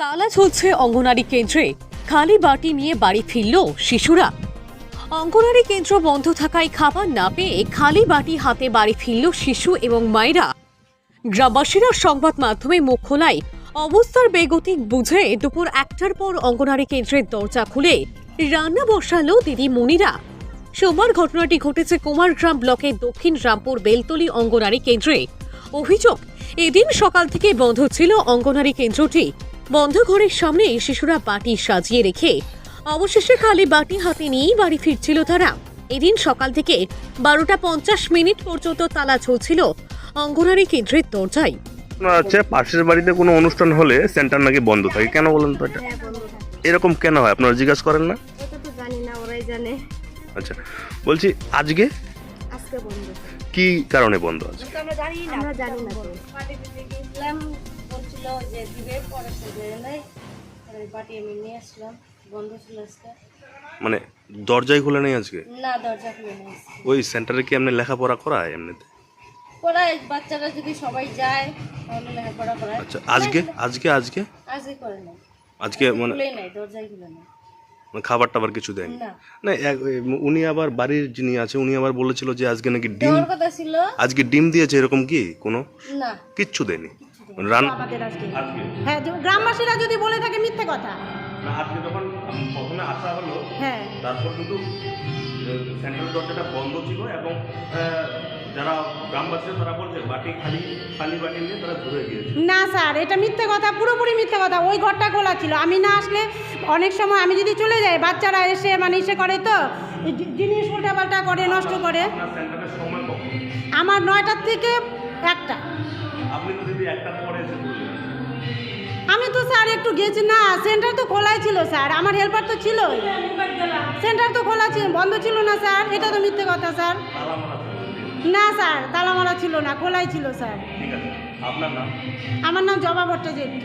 তালা ঝুলছে অঙ্গনারী কেন্দ্রে। খালি বাটি নিয়ে বাড়ি ফিরল শিশুরা। অঙ্গনারী কেন্দ্র বন্ধ থাকায় খাবার না পেয়ে খালি বাটি হাতে বাড়ি ফিরল শিশু এবং মায়েরা। গ্রামবাসীরা সংবাদ মাধ্যমে মুখ খোলায় অবস্থার বেগতিক বুঝে দুপুর একটার পর অঙ্গনারী কেন্দ্রের দরজা খুলে রান্না বসালো দিদি মনিরা। সোমবার ঘটনাটি ঘটেছে কুমারগ্রাম ব্লকের দক্ষিণ রামপুর বেলতলি অঙ্গনারী কেন্দ্রে। অভিযোগ, এদিন সকাল থেকে বন্ধ ছিল অঙ্গনারী কেন্দ্রটি। বন্ধ ঘরের সামনে শিশুরা বাটি সাজিয়ে রেখে অবশেষে খালি বাটি হাতে নিয়েই বাড়ি ফিরছিল তারা। এদিন সকাল থেকে বারোটা পঞ্চাশ মিনিট পর্যন্ত তালা ঝুলছিল অঙ্গনারী কেন্দ্রের দরজায়। যাচ্ছে পাশের বাড়িতে কোনো অনুষ্ঠান হলে সেন্টার নাকি বন্ধ থাকে? কেন বলেন তো এটা? হ্যাঁ এরকম কেন হয়? আপনারা জিজ্ঞাসা করেন না? তো জানি না ওরাই জানে। আচ্ছা বলছি আজকে? আজকে বন্ধ। কি কারণে বন্ধ আছে আমরা জানি না। আমরা জানি না বলছিল যে দিবে পরে নাই। পার্টি আমি নিয়ে আসলাম বন্ধ ছিল আজকে। মানে দরজাই খুলে নেই আজকে? না দরজা খুলে আসছি ওই সেন্টারে কি এমনি লেখাপড়া করায় এমনিতে? পড়ায় বাচ্চারা যদি সবাই যায় তাহলে লেখাপড়া করায়। আচ্ছা আজকে? আজকে আজকে? আজকে করে নাই। আজকে মানে খুলে নাই দরজাই খুলে নাই। মানে খাবার টাবার কিছু দেয়নি? না। না উনি আবার বাড়ির যিনি আছে উনি আবার বলেছিল যে আজকে নাকি ডিম ছিল। আজকে ডিম দিয়েছে এরকম কি কোনো? না। কিচ্ছু দেয়নি? রান আমাদের আজকে। হ্যাঁ যে গ্রামবাসীরা যদি বলে থাকে মিথ্যে কথা। আজকে যখন প্রথমে আসা হলো হ্যাঁ। তারপর কিন্তু সেন্ট্রাল দরজাটা বন্ধ ছিল এবং যারা গ্রামবাসী তারা বলছে বাটি খালি খালি বাটি নিয়ে তারা ঘুরে গিয়েছে। না স্যার এটা মিথ্যে কথা পুরোপুরি মিথ্যে কথা। ওই ঘরটা খোলা ছিল। আমি না আসলে অনেক সময় আমি যদি চলে যাই বাচ্চারা এসে মানে ইসে করে তো জিনিস উল্টাপাল্টা করে নষ্ট করে। আমার নয়টার থেকে একটা। আমি তো স্যার একটু গেছি না সেন্টার তো খোলাই ছিল স্যার আমার হেল্পার তো ছিল সেন্টার তো খোলা ছিল বন্ধ ছিল না স্যার এটা তো মিথ্যে কথা স্যার। না স্যার তালামারা ছিল না খোলাই ছিল স্যার। আপনার নাম? আমার নাম জবা ভট্টাচার্য।